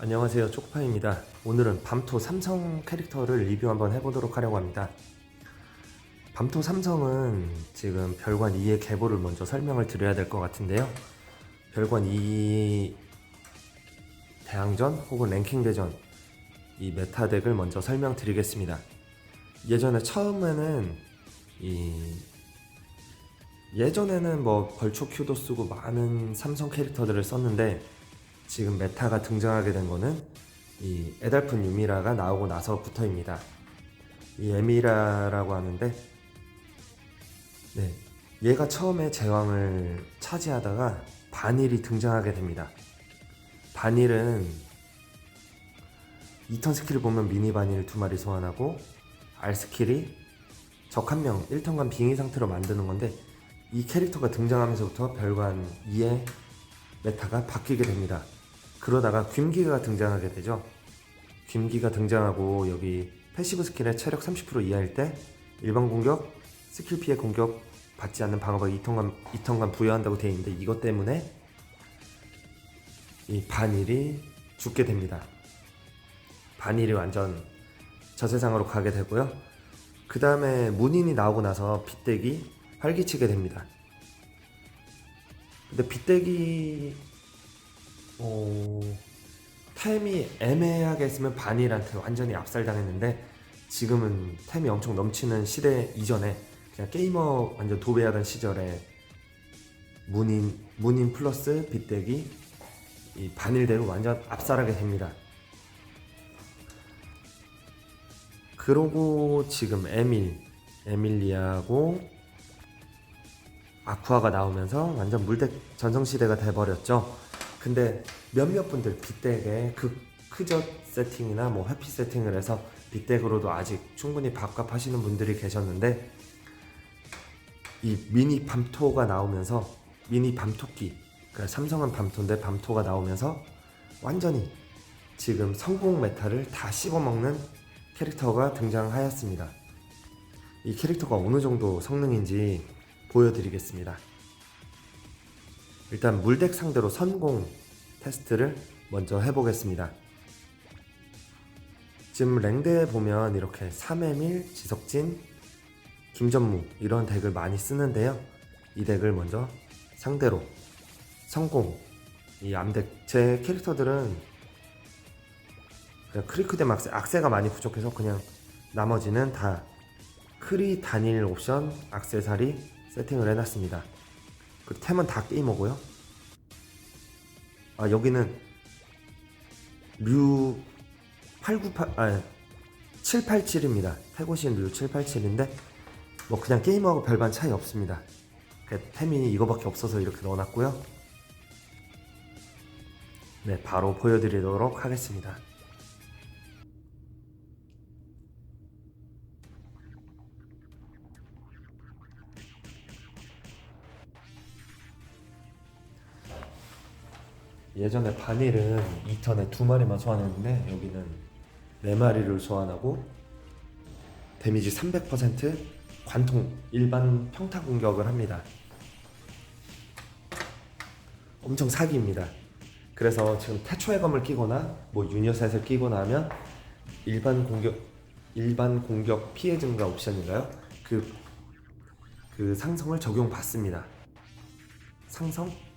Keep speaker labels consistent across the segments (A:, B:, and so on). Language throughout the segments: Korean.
A: 안녕하세요. 초코파입니다. 오늘은 밤토 삼성 캐릭터를 리뷰 한번 해보도록 하려고 합니다. 밤토 삼성은 지금 별관 2의 계보를 먼저 설명을 드려야 될 것 같은데요. 별관 2 대항전 혹은 랭킹 대전 이 메타 덱을 먼저 설명드리겠습니다. 예전에 처음에는 이 예전에는 뭐 벌초 큐도 쓰고 많은 삼성 캐릭터들을 썼는데 지금 메타가 등장하게 된 거는 이 에달픈 유미라가 나오고 나서부터입니다. 이 에미라라고 하는데 네, 얘가 처음에 제왕을 차지하다가 반일이 등장하게 됩니다. 반일은 2턴 스킬을 보면 미니 반일 두 마리 소환하고 R 스킬이 적 한 명 1턴간 빙의 상태로 만드는 건데 이 캐릭터가 등장하면서부터 별관 2의 메타가 바뀌게 됩니다. 그러다가 귀기가 등장하게 되죠. 귀기가 등장하고 여기 패시브 스킬의 체력 30% 이하일 때 일반 공격, 스킬 피해 공격 받지 않는 방어력 2턴간, 2턴간 부여한다고 되어 있는데 이것 때문에 이 반일이 죽게 됩니다. 반일이 완전 저세상으로 가게 되고요. 그 다음에 문인이 나오고 나서 빗대기 활기치게 됩니다. 근데 빗대기 어, 템이 애매하게 있으면 반일한테 완전히 압살당했는데 지금은 템이 엄청 넘치는 시대 이전에 그냥 게이머 완전 도배하던 시절에 문인 문인 플러스 빗대기 이 반일대로 완전 압살하게 됩니다. 그러고 지금 에밀 에밀리아하고 아쿠아가 나오면서 완전 물대 전성시대가 돼버렸죠. 근데 몇몇 분들 빗덱에 그 크젓 세팅이나 뭐 해피 세팅을 해서 빗덱으로도 아직 충분히 밥값 하시는 분들이 계셨는데 이 미니 밤토가 나오면서 미니 밤토끼 그러니까 삼성은 밤토인데 밤토가 나오면서 완전히 지금 성공 메타를 다 씹어먹는 캐릭터가 등장하였습니다. 이 캐릭터가 어느 정도 성능인지 보여드리겠습니다. 일단 물덱 상대로 선공 테스트를 먼저 해보겠습니다. 지금 랭대에 보면 이렇게 3회밀, 지석진, 김전무 이런 덱을 많이 쓰는데요. 이 덱을 먼저 상대로 성공 이 암덱 제 캐릭터들은 그냥 크리크댐 악세, 악세가 많이 부족해서 그냥 나머지는 다 크리 단일 옵션 악세사리 세팅을 해놨습니다. 그 템은 다 게임오고요. 아 여기는 류 898, 아 787입니다. 태고신 류 787인데 뭐 그냥 게임하고 별반 차이 없습니다. 그 템이 이거밖에 없어서 이렇게 넣어놨고요. 네, 바로 보여드리도록 하겠습니다. 예전에 바닐은 2턴에 두 마리만 소환했는데 여기는 네 마리를 소환하고 데미지 300% 관통 일반 평타 공격을 합니다. 엄청 사기입니다. 그래서 지금 태초의 검을 끼거나 뭐 유니어셋을 끼거나 하면 일반 공격 일반 공격 피해 증가 옵션인가요? 그, 그 상성을 적용받습니다. 상성?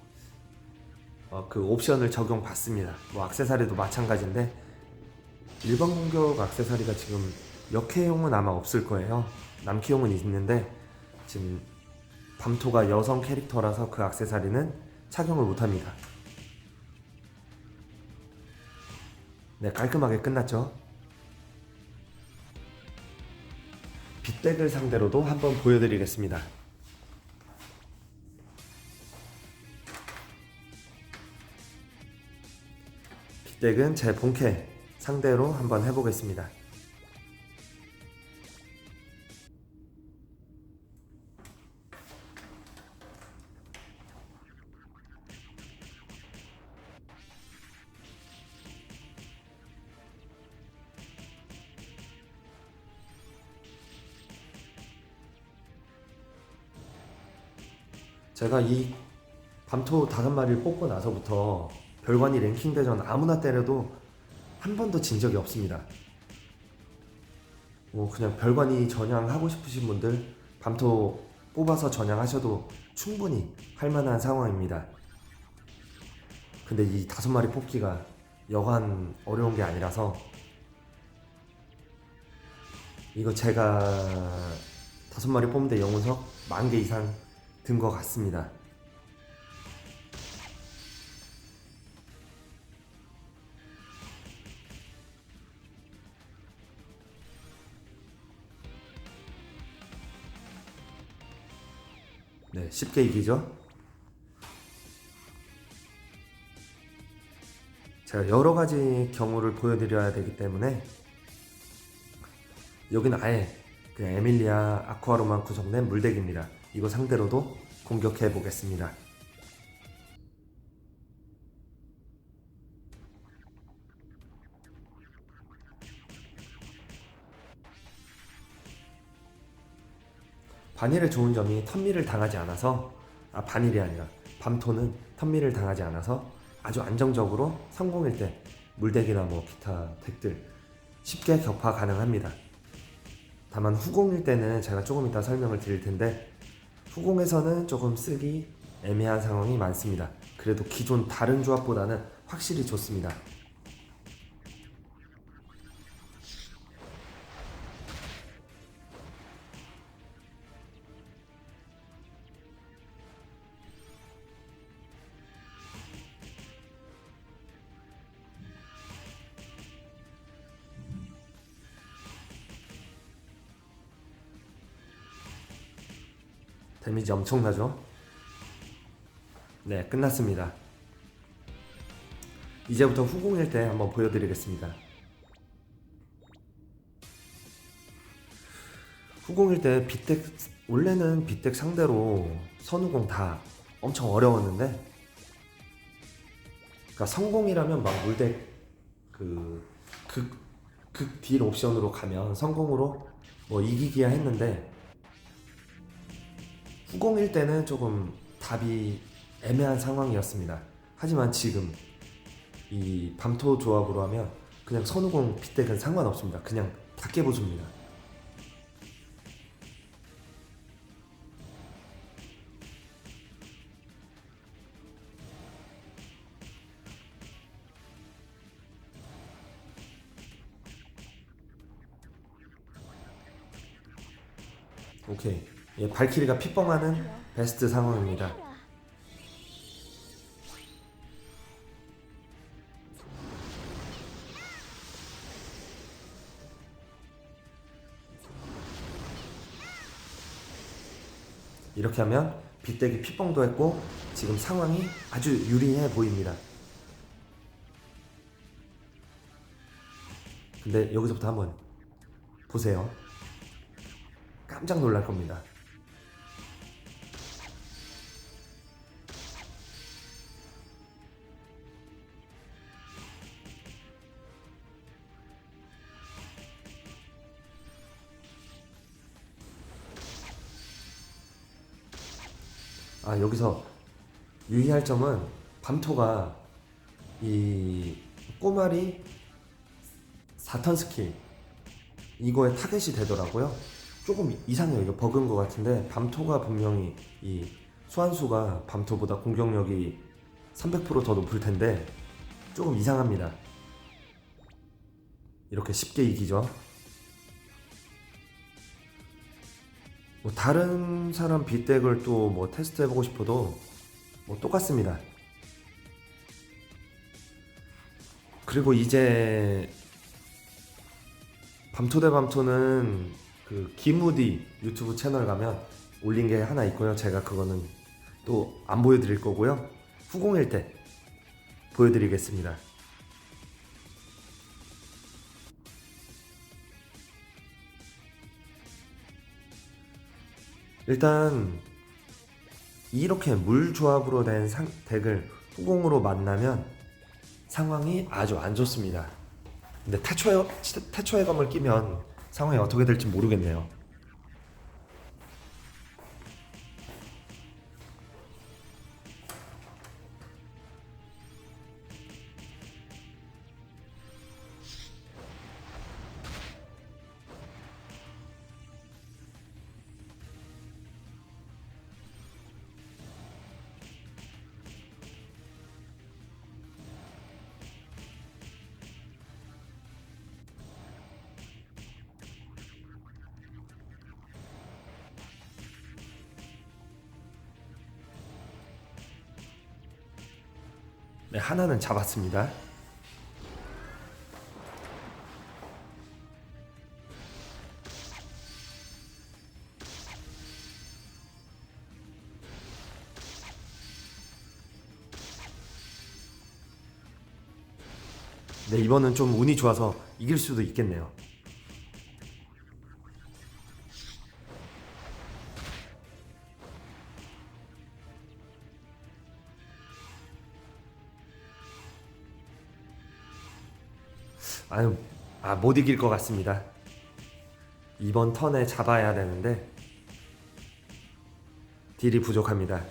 A: 어, 그 옵션을 적용 받습니다. 뭐 악세사리도 마찬가지인데 일반 공격 악세사리가 지금 역해용은 아마 없을 거예요. 남캐용은 있는데 지금 밤토가 여성 캐릭터라서 그 악세사리는 착용을 못합니다. 네 깔끔하게 끝났죠. 빗덱을 상대로도 한번 보여드리겠습니다. 덱은 제 본캐 상대로 한번 해보겠습니다. 제가 이 밤토 다섯 마리를 뽑고 나서부터 별관이 랭킹 대전 아무나 때려도 한 번도 진 적이 없습니다. 뭐 그냥 별관이 전향하고 싶으신 분들 밤토 뽑아서 전향하셔도 충분히 할 만한 상황입니다. 근데 이 다섯 마리 뽑기가 여간 어려운 게 아니라서 이거 제가 다섯 마리 뽑는데 영혼석 만 개 이상 든 것 같습니다. 네, 쉽게 이기죠. 제가 여러 가지 경우를 보여드려야 되기 때문에 여기는 아예 그냥 에밀리아 아쿠아로만 구성된 물덱입니다. 이거 상대로도 공격해 보겠습니다. 바닐의 좋은 점이 턴미를 당하지 않아서 아 바닐이 아니라 밤토는 턴미를 당하지 않아서 아주 안정적으로 성공일 때 물덱이나 뭐 기타 덱들 쉽게 격파 가능합니다. 다만 후공일 때는 제가 조금 이따 설명을 드릴 텐데 후공에서는 조금 쓰기 애매한 상황이 많습니다. 그래도 기존 다른 조합보다는 확실히 좋습니다. 데미지 엄청나죠? 네, 끝났습니다. 이제부터 후공일 때 한번 보여드리겠습니다. 후공일 때 빗덱 원래는 빗덱 상대로 선후공 다 엄청 어려웠는데 그러니까 성공이라면 막 물덱 그극 극 딜 옵션으로 가면 성공으로 뭐 이기기야 했는데 후공일 때는 조금 답이 애매한 상황이었습니다. 하지만 지금 이 밤토 조합으로 하면 그냥 선우공 빗덱은 상관없습니다. 그냥 다 깨부줍니다. 오케이. 예, 발키리가 핏뻥하는 베스트 상황입니다. 이렇게 하면 빗대기 핏뻥도 했고 지금 상황이 아주 유리해 보입니다. 근데 여기서부터 한번 보세요. 깜짝 놀랄 겁니다. 아 여기서 유의할 점은 밤토가 이 꼬마리 4턴 스킬 이거에 타겟이 되더라고요. 조금 이상해요. 이거 버그인 것 같은데 밤토가 분명히 이 소환수가 밤토보다 공격력이 300%더 높을 텐데 조금 이상합니다. 이렇게 쉽게 이기죠. 뭐 다른 사람 빗덱을 또 뭐 테스트 해보고 싶어도 뭐 똑같습니다. 그리고 이제 밤토 대 밤토는 그 김우디 유튜브 채널 가면 올린 게 하나 있고요. 제가 그거는 또 안 보여드릴 거고요. 후공일 때 보여드리겠습니다. 일단 이렇게 물 조합으로 된 상, 덱을 후공으로 만나면 상황이 아주 안 좋습니다. 근데 태초의 태초의 검을 끼면 상황이 어떻게 될지 모르겠네요. 네, 하나는 잡았습니다. 네, 이번은 좀 운이 좋아서 이길 수도 있겠네요. 못 이길 것 같습니다. 이번 턴에 잡아야 되는데 딜이 부족합니다.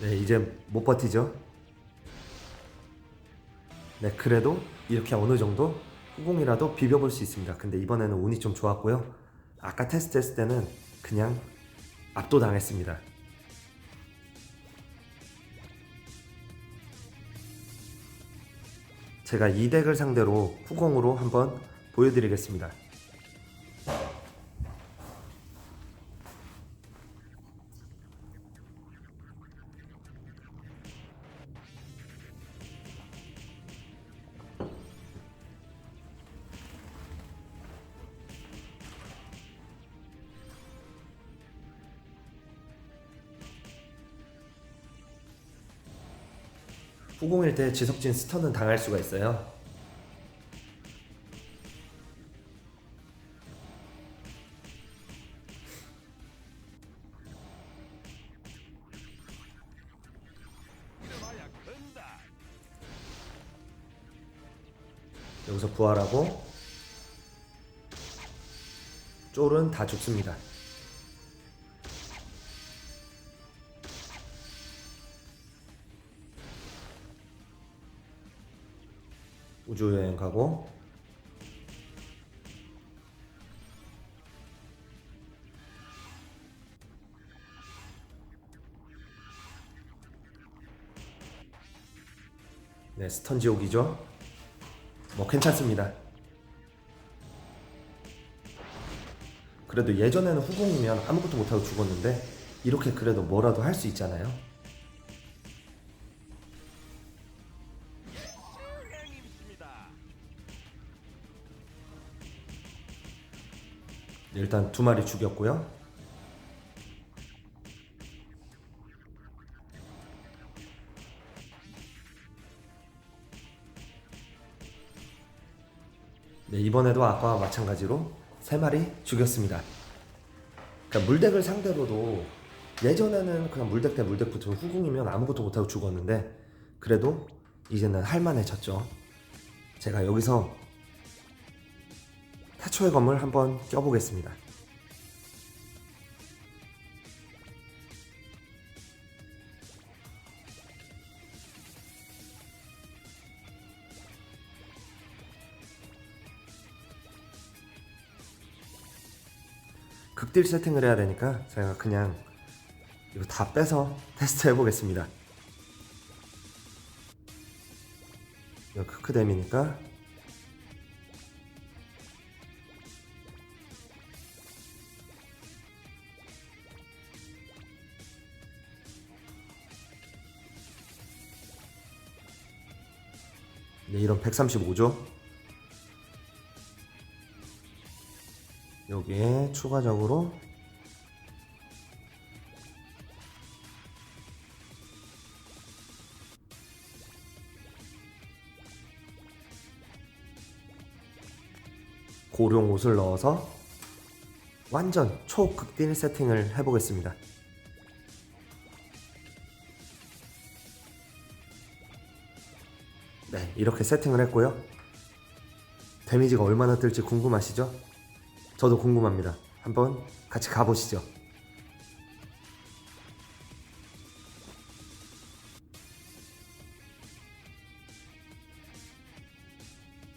A: 네, 이제 못 버티죠. 네, 그래도 이렇게 어느 정도 후공이라도 비벼볼 수 있습니다. 근데 이번에는 운이 좀 좋았고요. 아까 테스트 했을 때는 그냥 압도당했습니다. 제가 이 덱을 상대로 후공으로 한번 보여드리겠습니다. 때 지석진 스턴은 당할 수가 있어요. 여기서 부활하고 쫄은 다 죽습니다. 우주여행 가고. 네 스턴 지옥이죠? 뭐 괜찮습니다. 그래도 예전에는 후공이면 아무것도 못하고 죽었는데 이렇게 그래도 뭐라도 할 수 있잖아요 일단 두 마리 죽였고요. 네, 이번에도 아까와 마찬가지로 세 마리 죽였습니다. 그러니까 물덱을 상대로도 예전에는 그냥 물덱 대 물덱 붙으면 후궁이면 아무것도 못하고 죽었는데 그래도 이제는 할만해졌죠. 제가 여기서 태초의 검을 한번 껴보겠습니다. 극딜 세팅을 해야 되니까 제가 그냥 이거 다 빼서 테스트 해보겠습니다. 이거 크크뎀이니까 네, 이런 135죠. 추가적으로 고룡 옷을 넣어서 완전 초극딜 세팅을 해보겠습니다. 네, 이렇게 세팅을 했고요. 데미지가 얼마나 뜰지 궁금하시죠? 저도 궁금합니다. 한번 같이 가보시죠.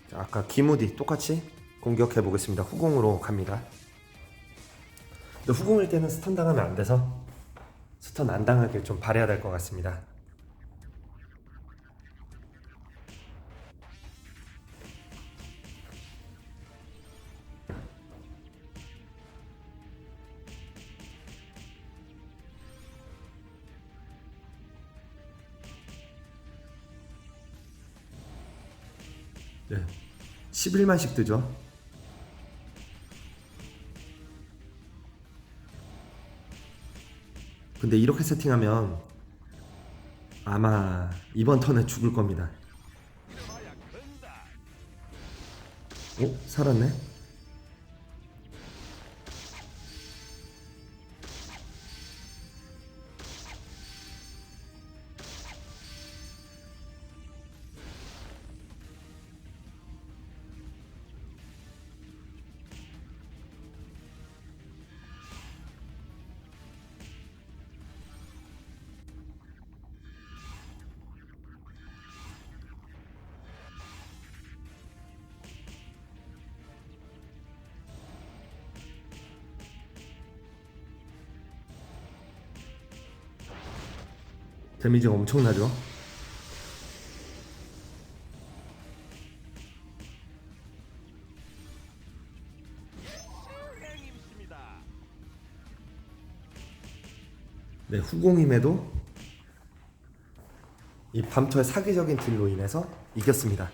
A: 자, 아까 기무디 똑같이 공격해 보겠습니다. 후공으로 갑니다. 후공일 때는 스턴 당하면 안 돼서 스턴 안 당하길 좀 바래야 될 것 같습니다. 11만씩 뜨죠. 근데 이렇게 세팅하면 아마 이번 턴에 죽을 겁니다. 오? 살았네? 데미지가 엄청나죠? 네, 후공임에도 이 밤토의 사기적인 딜로 인해서 이겼습니다.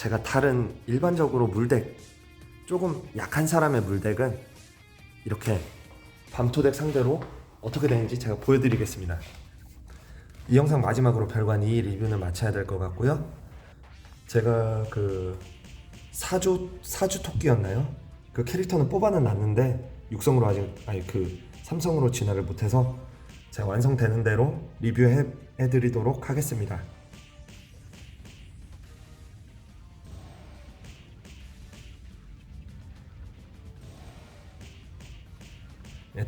A: 제가 다른 일반적으로 물덱 조금 약한 사람의 물덱은 이렇게 밤토덱 상대로 어떻게 되는지 제가 보여드리겠습니다. 이 영상 마지막으로 별관 2 리뷰는 마쳐야 될 것 같고요. 제가 그 사주 사주 토끼였나요? 그 캐릭터는 뽑아는 놨는데 육성으로 아직 아니 그 삼성으로 진화를 못해서 제가 완성되는 대로 리뷰해 해드리도록 하겠습니다.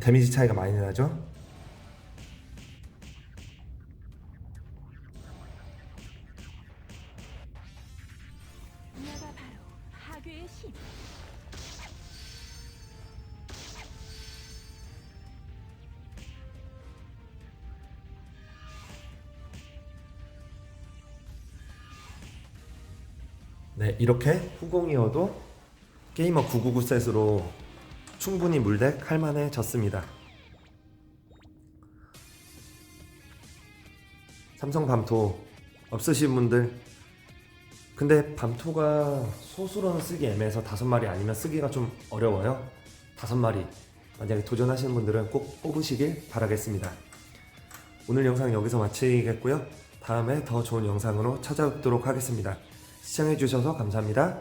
A: 데미지 차이가 많이 나죠? 네, 이렇게 후공이어도 게이머 999 셋으로 충분히 물덱 할만해졌습니다. 삼성 밤토 없으신 분들 근데 밤토가 소수로는 쓰기 애매해서 다섯 마리 아니면 쓰기가 좀 어려워요. 다섯 마리 만약에 도전하시는 분들은 꼭 뽑으시길 바라겠습니다. 오늘 영상 여기서 마치겠고요. 다음에 더 좋은 영상으로 찾아뵙도록 하겠습니다. 시청해주셔서 감사합니다.